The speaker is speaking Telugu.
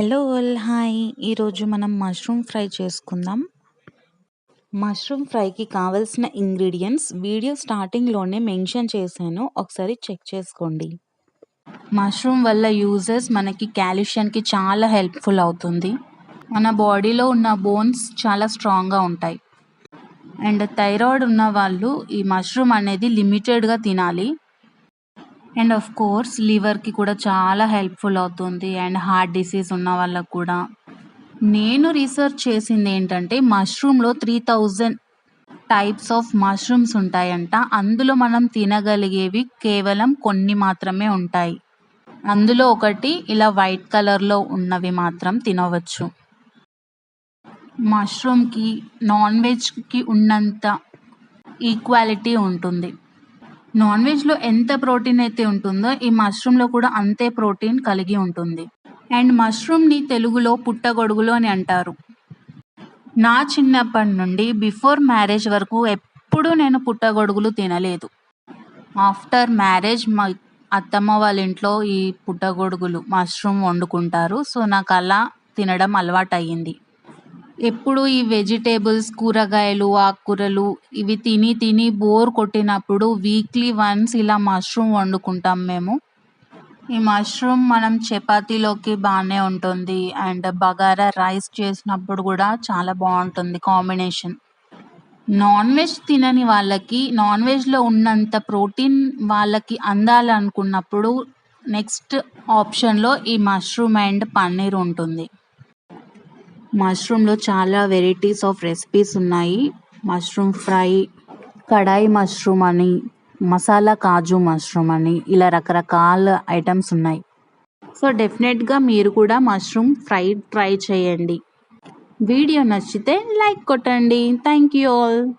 హలో ఆల్ హాయ్ ఈరోజు మనం మష్రూమ్ ఫ్రై చేసుకుందాం. మష్రూమ్ ఫ్రైకి కావలసిన ఇంగ్రీడియంట్స్ వీడియో స్టార్టింగ్లోనే మెన్షన్ చేశాను. ఒకసారి చెక్ చేసుకోండి. మష్రూమ్ వల్ల యూజెస్ మనకి క్యాల్షియంకి చాలా హెల్ప్ఫుల్ అవుతుంది. మన బాడీలో ఉన్న బోన్స్ చాలా స్ట్రాంగ్గా ఉంటాయి. అండ్ థైరాయిడ్ ఉన్న వాళ్ళు ఈ మష్రూమ్ అనేది లిమిటెడ్గా తినాలి. అండ్ ఆఫ్ కోర్స్ లివర్కి కూడా చాలా హెల్ప్ఫుల్ అవుతుంది అండ్ హార్ట్ డిసీజ్ ఉన్న వాళ్ళకు కూడా. నేను రీసెర్చ్ చేసింది ఏంటంటే మష్రూమ్లో three thousand types of mushrooms ఉంటాయంట. అందులో మనం తినగలిగేవి కేవలం కొన్ని మాత్రమే ఉంటాయి. అందులో ఒకటి ఇలా వైట్ కలర్లో ఉన్నవి మాత్రం తినవచ్చు. మష్రూమ్కి నాన్ వెజ్కి ఉన్నంత ఈక్వాలిటీ ఉంటుంది. నాన్ వెజ్లో ఎంత ప్రోటీన్ అయితే ఉంటుందో ఈ మష్రూమ్లో కూడా అంతే ప్రోటీన్ కలిగి ఉంటుంది. అండ్ మష్రూమ్ని తెలుగులో పుట్టగొడుగులు అని అంటారు. నా చిన్నప్పటి నుండి బిఫోర్ మ్యారేజ్ వరకు ఎప్పుడూ నేను పుట్టగొడుగులు తినలేదు. ఆఫ్టర్ మ్యారేజ్ మా అత్తమ్మ వాళ్ళ ఇంట్లో ఈ పుట్టగొడుగులు మష్రూమ్ వండుకుంటారు. సో నాకు అలా తినడం అలవాటు అయ్యింది ఎప్పుడు ఈ వెజిటేబుల్స్ కూరగాయలు ఆకుకూరలు ఇవి తిని తిని బోర్ కొట్టినప్పుడు వీక్లీ వన్స్ ఇలా మష్రూమ్ వండుకుంటాం మేము. ఈ మష్రూమ్ మనం చపాతీలోకి బాగానే ఉంటుంది అండ్ బగారా రైస్ చేసినప్పుడు కూడా చాలా బాగుంటుంది కాంబినేషన్. నాన్ వెజ్ తినని వాళ్ళకి నాన్ వెజ్లో ఉన్నంత ప్రోటీన్ వాళ్ళకి అందాలనుకున్నప్పుడు నెక్స్ట్ ఆప్షన్లో ఈ మష్రూమ్ అండ్ పన్నీర్ ఉంటుంది. మష్రూమ్లో చాలా వెరైటీస్ ఆఫ్ రెసిపీస్ ఉన్నాయి. మష్రూమ్ ఫ్రై కడాయి మష్రూమ్ అని మసాలా కాజు మష్రూమ్ అని ఇలా రకరకాల ఐటమ్స్ ఉన్నాయి. సో డెఫినెట్గా మీరు కూడా మష్రూమ్ ఫ్రై ట్రై చేయండి. వీడియో నచ్చితే లైక్ కొట్టండి. Thank you all.